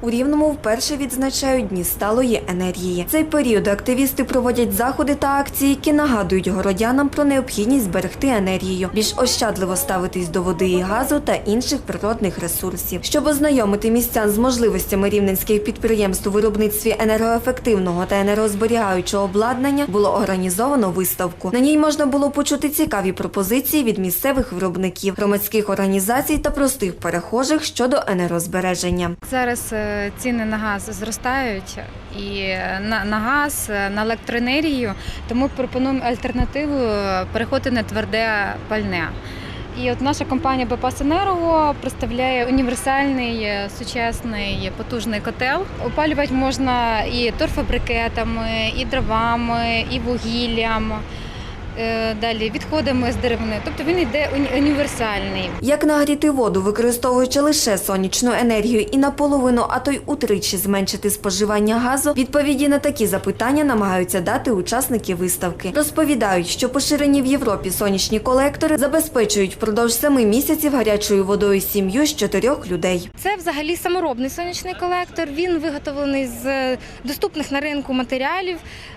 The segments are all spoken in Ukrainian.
У Рівному вперше відзначають Дні сталої енергії. Цей період активісти проводять заходи та акції, які нагадують городянам про необхідність зберегти енергію, більш ощадливо ставитись до води і газу та інших природних ресурсів. Щоб ознайомити містян з можливостями рівненських підприємств у виробництві енергоефективного та енергозберігаючого обладнання, було організовано виставку. На ній можна було почути цікаві пропозиції від місцевих виробників, громадських організацій та простих перехожих щодо енергозбереження. Зараз е, ціни на газ зростають і на, на газ, на електроенергію, тому пропонуємо альтернативу переходити на тверде пальне. І от наша компанія «Бепас Енерго представляє універсальний е, сучасний потужний котел. Опалювати можна і торфобрикетами, і дровами, і вугіллям. Е, Далі відходами з деревини. Тобто він йде уні- універсальний. Як нагріти воду, використовуючи лише сонячну енергію і наполовину, а то й утричі зменшити споживання газу, відповіді на такі запитання намагаються дати учасники виставки. Розповідають, що поширені в Європі сонячні колектори забезпечують впродовж семи місяців гарячою водою сім'ю з чотирьох людей. Це взагалі саморобний сонячний колектор. Він виготовлений з е, доступних на ринку матеріалів.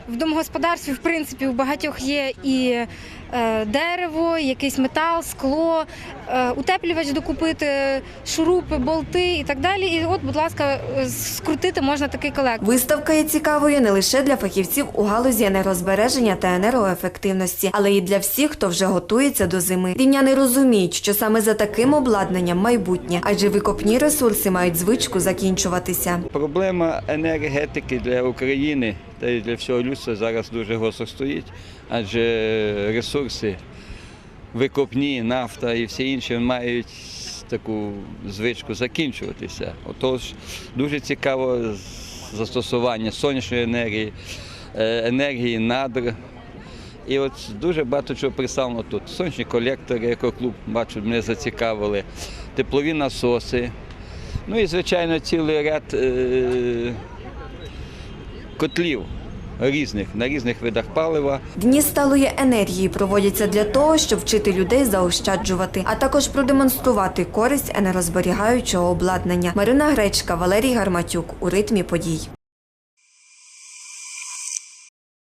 В домогосподарстві, в принципі, у багатьох є і е, дерево, якийсь метал, скло, е, утеплювач докупити, шурупи, болти і так далі. І от, будь ласка, е, скрутити можна такий колектор. Виставка є цікавою не лише для фахівців у галузі енергозбереження та енергоефективності, але й для всіх, хто вже готується до зими. Рівняни розуміють, що саме за таким обладнанням майбутнє, адже викопні ресурси мають звичку закінчуватися. Проблема енергетики для України та й для всього людства зараз дуже гостро стоїть, адже ресурси викопні, нафта і все інше мають таку звичку закінчуватися. Отож, дуже цікаво застосування сонячної енергії, е, енергії надр. І от дуже багато чого представлено тут. Сонячні колектори, екоклуб, бачу, мене зацікавили, теплові насоси. Ну і, звичайно, цілий ряд е- котлів різних на різних видах палива. Дні сталої енергії проводяться для того, щоб вчити людей заощаджувати, а також продемонструвати користь енергозберігаючого обладнання. Марина Гречка, Валерій Гарматюк у ритмі подій.